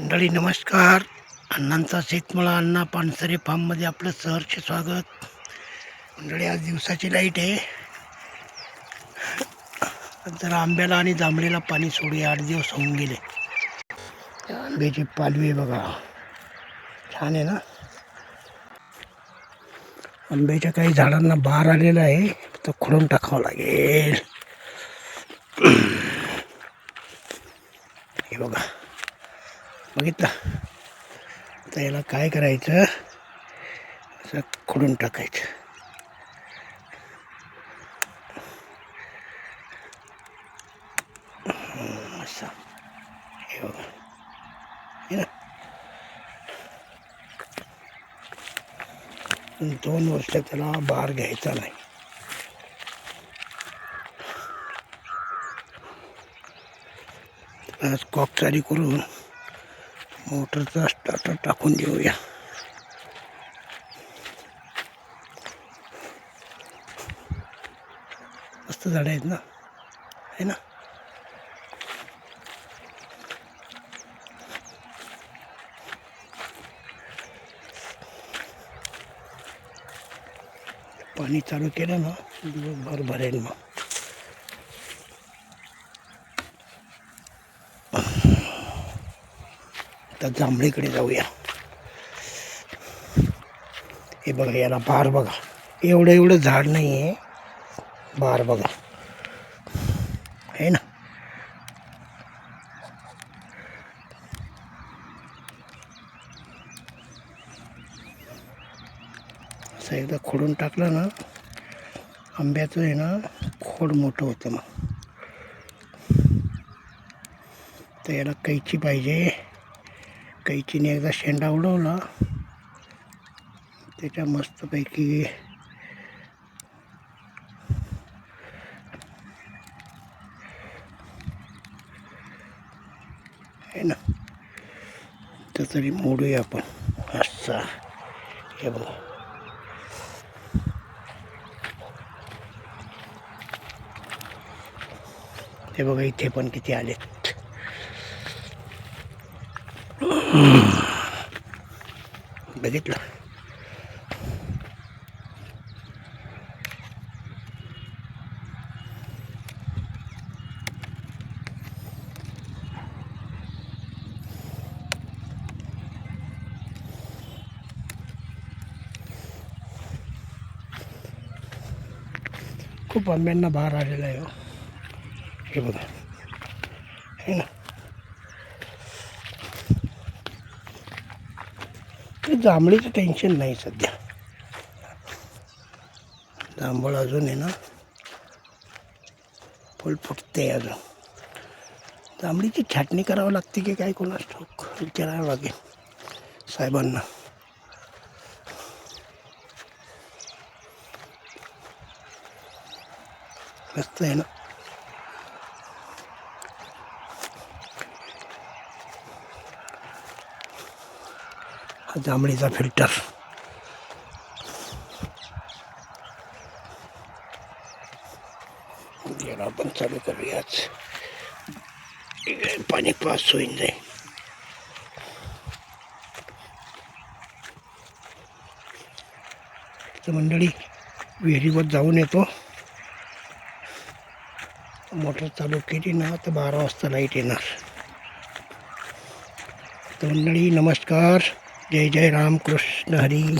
मंडळी नमस्कार. अण्णांचा शेतमळा अण्णा पानसरे फार्ममध्ये आपलं सहर्ष स्वागत. मंडळी आज दिवसाची लाइट आहे. जर जरा आंब्याला आणि जांभळीला पाणी सोडूया. आठ दिवस होऊन गेले. आंब्याची पालवी बघा. छान आहे ना? आंब्याच्या काही झाडांना बार आलेला आहे. तर खुडून टाकावं लागेल. हे बघा. बघितलं. तर याला काय करायचं? असं खोडून टाकायचं. असं. हे बघा. हे ना. दोन वर्ष त्याला बार घ्यायचा नाही. आज कॉक करून मोटरचा स्टार्टर टाकून देऊया. मस्त झाडं आहेत ना? आहे ना? पाणी चालू केलं ना दिवसभर भरेल मग. आता जांभळीकडे जाऊया. हे बघा याला बार बघा. एवढं एवढं झाड नाही आहे बार बघा. आहे ना? असं एकदा खोडून टाकलं ना आंब्याचं आहे ना खोड मोठं होतं मग. तर याला कैची पाहिजे. कैचीने एकदा शेंडा उडवला. त्याच्या मस्तपैकी आहे ना तर तरी मोडूया आपण. असा हे बघा. हे बघा इथे पण किती आलेत. बघितलं खूप आंब्यांना बाहेर आलेला आहे हो. हे बघा आहे ना जांभळीचं टेन्शन नाही सध्या. जांभळ अजून आहे ना. फुल फुटते अजून. जांभळीची छाटणी करावं लागते की काय कोणास ठोक विचारावं लागेल साहेबांना. मस्त आहे ना. हा जांभळीचा फिल्टर. याला आपण चालू करूयाच. पाणी पास होईन जाईल तर मंडळी विहिरीवर जाऊन येतो. मोटर चालू केली ना तर बारा वाजता लाइट येणार. तर मंडळी नमस्कार. जय जय राम कृष्ण हरी।